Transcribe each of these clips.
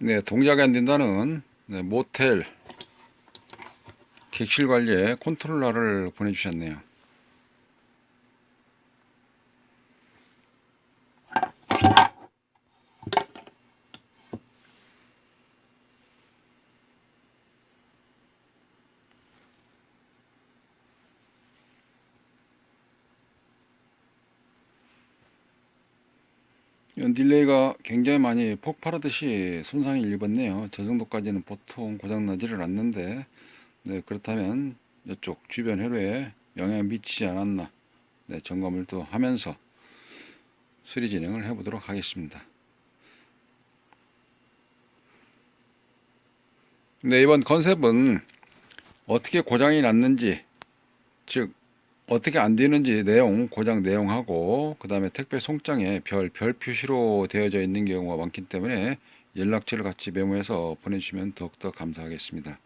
네, 동작이 안 된다는 네, 모텔 객실 관리에 컨트롤러를 보내주셨네요. 딜레이가 굉장히 많이 폭발하듯이 손상이 입었네요. 저 정도까지는 보통 고장나지를 않는데, 네, 그렇다면 이쪽 주변 회로에 영향을 미치지 않았나, 네, 점검을 또 하면서 수리 진행을 해보도록 하겠습니다. 네, 이번 컨셉은 어떻게 고장이 났는지, 즉, 어떻게 안 되는지 내용, 고장 내용하고 그 다음에 택배 송장에 별, 별 표시로 되어져 있는 경우가 많기 때문에 연락처를 같이 메모해서 보내주시면 더욱더 감사하겠습니다.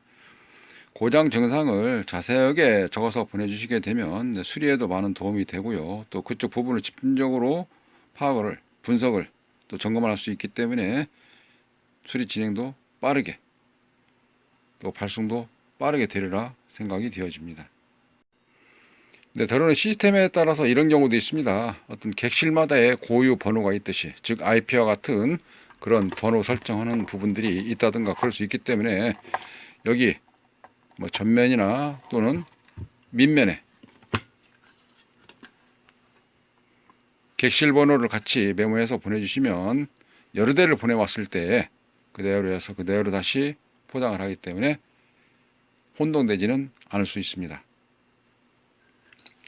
고장 증상을 자세하게 적어서 보내주시게 되면 네, 수리에도 많은 도움이 되고요. 또 그쪽 부분을 집중적으로 파악을, 분석을 또 점검을 할 수 있기 때문에 수리 진행도 빠르게 또 발송도 빠르게 되리라 생각이 되어집니다. 네, 다루는 시스템에 따라서 이런 경우도 있습니다. 어떤 객실마다의 고유 번호가 있듯이, 즉 IP와 같은 그런 번호 설정하는 부분들이 있다든가 그럴 수 있기 때문에 여기 뭐 전면이나 또는 밑면에 객실 번호를 같이 메모해서 보내주시면 여러 대를 보내왔을 때 그대로 해서 그대로 다시 포장을 하기 때문에 혼동되지는 않을 수 있습니다.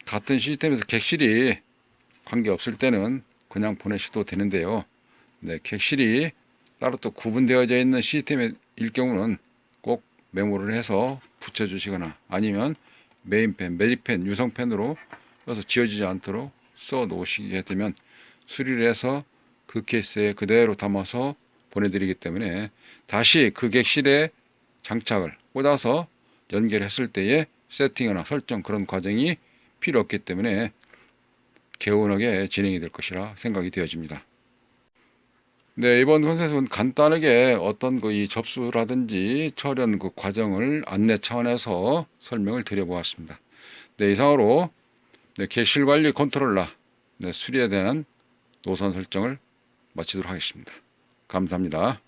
같은 시스템에서 객실이 관계없을 때는 그냥 보내셔도 되는데요. 네, 객실이 따로 또 구분되어져 있는 시스템일 경우는 꼭 메모를 해서 붙여주시거나 아니면 메인펜, 메디펜, 유성펜으로 써서 지워지지 않도록 써 놓으시게 되면 수리를 해서 그 케이스에 그대로 담아서 보내드리기 때문에 다시 그 객실에 장착을 꽂아서 연결했을 때의 세팅이나 설정 그런 과정이 필요 없기 때문에 개운하게 진행이 될 것이라 생각이 되어집니다. 네, 이번 컨셉은 간단하게 어떤 그 이 접수라든지 처리하는 그 과정을 안내 차원에서 설명을 드려보았습니다. 네, 이상으로 네, 객실 관리 컨트롤러 네, 수리에 대한 노선 설정을 마치도록 하겠습니다. 감사합니다.